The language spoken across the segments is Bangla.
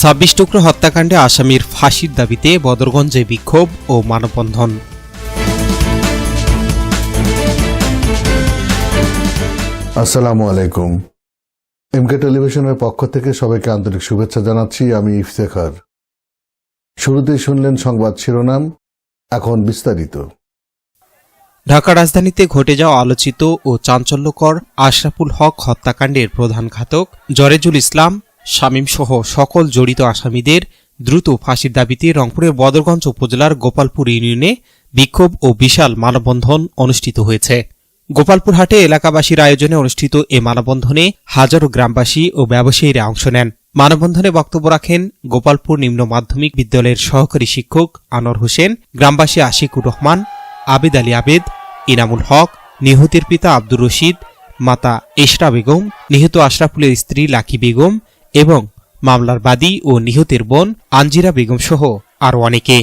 ছাব্বিশ টুকরো হত্যাকাণ্ডে আসামির ফাঁসির দাবিতে বদরগঞ্জে বিক্ষোভ ও মানববন্ধন। আসসালামু আলাইকুম। এমকে টেলিভিশনের পক্ষ থেকে সবাইকে আন্তরিক শুভেচ্ছা জানাচ্ছি আমি ইফতেখার। শুরুতেই শুনলেন সংবাদ শিরোনাম এখন বিস্তারিত। ঢাকা রাজধানীতে ঘটে যাওয়া আলোচিত ও চাঞ্চল্যকর আশরাফুল হক হত্যাকাণ্ডের প্রধান ঘাতক জরেজুল ইসলাম শামীম সহ সকল জড়িত আসামিদের দ্রুত ফাঁসির দাবিতে রংপুরের বদরগঞ্জ উপজেলার গোপালপুর ইউনিয়নে বিক্ষোভ ও বিশাল মানববন্ধন অনুষ্ঠিত হয়েছে। গোপালপুর হাটে এলাকাবাসীর আয়োজনে অনুষ্ঠিত এ মানববন্ধনে হাজারো গ্রামবাসী ও ব্যবসায়ীরা অংশ নেন। মানববন্ধনে বক্তব্য রাখেন গোপালপুর নিম্ন মাধ্যমিক বিদ্যালয়ের সহকারী শিক্ষক আনোয়ার হোসেন, গ্রামবাসী আশিকুর রহমান, আবেদ আলী আবেদ, ইনামুল হক, নিহতের পিতা আব্দুর রশিদ, মাতা এশরা বেগম, নিহত আশরাফুলের স্ত্রী লাকি বেগম এবং মামলার বাদী ও নিহতের বোন আঞ্জিরা বেগম সহ আরও অনেকে।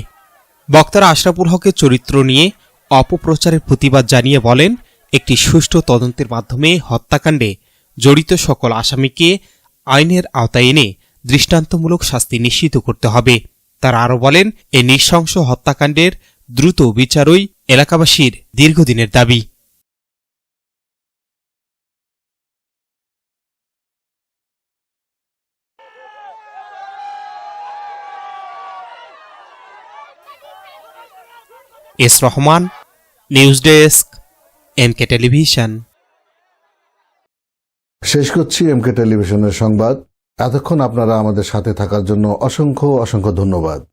বক্তারা আশরাফুল হকের চরিত্র নিয়ে অপপ্রচারের প্রতিবাদ জানিয়ে বলেন, একটি সুষ্ঠু তদন্তের মাধ্যমে হত্যাকাণ্ডে জড়িত সকল আসামিকে আইনের আওতায় এনে দৃষ্টান্তমূলক শাস্তি নিশ্চিত করতে হবে। তারা আরও বলেন এই নৃশংস হত্যাকাণ্ডের দ্রুত বিচারই এলাকাবাসীর দীর্ঘদিনের দাবি। S Rahman, news desk MK television. শেষ করছি এমকে টেলিভিশনের সংবাদ। এতক্ষণ আপনারা আমাদের সাথে থাকার জন্য অসংখ্য অসংখ্য ধন্যবাদ।